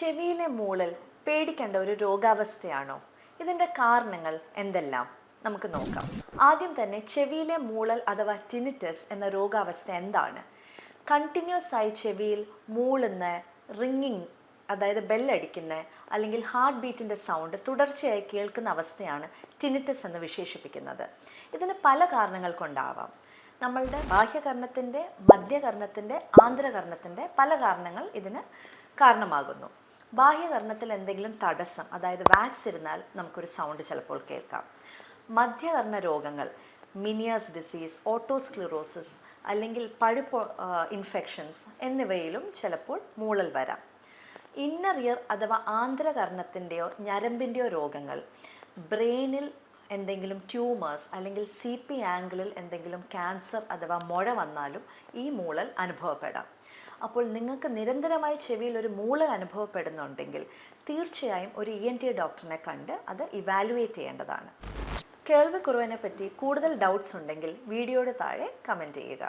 ചെവിയിലെ മൂളൽ പേടിക്കേണ്ട ഒരു രോഗാവസ്ഥയാണോ? ഇതിന്റെ കാരണങ്ങൾ എന്തെല്ലാം? നമുക്ക് നോക്കാം. ആദ്യം തന്നെ ചെവിയിലെ മൂളൽ അഥവാ ടിനിറ്റസ് എന്ന രോഗാവസ്ഥ എന്താണ്? കണ്ടിന്യൂസ് ആയി ചെവിയിൽ മൂളുന്ന റിങ്ങിങ് അതായത് ബെല്ലടിക്കുന്ന അല്ലെങ്കിൽ ഹാർട്ട് ബീറ്റിന്റെ സൗണ്ട് തുടർച്ചയായി കേൾക്കുന്ന അവസ്ഥയാണ് ടിനിറ്റസ് എന്ന് വിശേഷിപ്പിക്കുന്നത്. ഇതിന് പല കാരണങ്ങൾ കൊണ്ടാവാം. നമ്മളുടെ ബാഹ്യകർണത്തിന്റെ മധ്യകർണത്തിന്റെ ആന്തരകർണത്തിന്റെ പല കാരണങ്ങൾ ഇതിന് കാരണമാകുന്നു. ബാഹ്യകർണത്തിൽ എന്തെങ്കിലും തടസ്സം അതായത് വാക്സ് ഇരുന്നാൽ നമുക്കൊരു സൗണ്ട് ചിലപ്പോൾ കേൾക്കാം. മധ്യകർണ രോഗങ്ങൾ മിനിയാസ് ഡിസീസ് ഓട്ടോസ്ക്ലിറോസിസ് അല്ലെങ്കിൽ പഴുപ്പ് ഇൻഫെക്ഷൻസ് എന്നിവയിലും ചിലപ്പോൾ മൂളൽ വരാം. ഇന്നർ ഇയർ അഥവാ ആന്തരകർണത്തിന്റെയോ ഞരമ്പിന്റെയോ രോഗങ്ങൾ ബ്രെയിനിൽ എന്തെങ്കിലും ട്യൂമേഴ്സ് അല്ലെങ്കിൽ സി പി ആംഗിളിൽ എന്തെങ്കിലും ക്യാൻസർ അഥവാ മുഴ വന്നാലും ഈ മൂളൽ അനുഭവപ്പെടാം. അപ്പോൾ നിങ്ങൾക്ക് നിരന്തരമായി ചെവിയിൽ ഒരു മൂളൽ അനുഭവപ്പെടുന്നുണ്ടെങ്കിൽ തീർച്ചയായും ഒരു ഇ എൻ ടി ഡോക്ടറിനെ കണ്ട് അത് ഇവാലുവേറ്റ് ചെയ്യേണ്ടതാണ്. കേൾവിക്കുറവിനെ പറ്റി കൂടുതൽ ഡൗട്ട്സ് ഉണ്ടെങ്കിൽ വീഡിയോയുടെ താഴെ കമന്റ് ചെയ്യുക.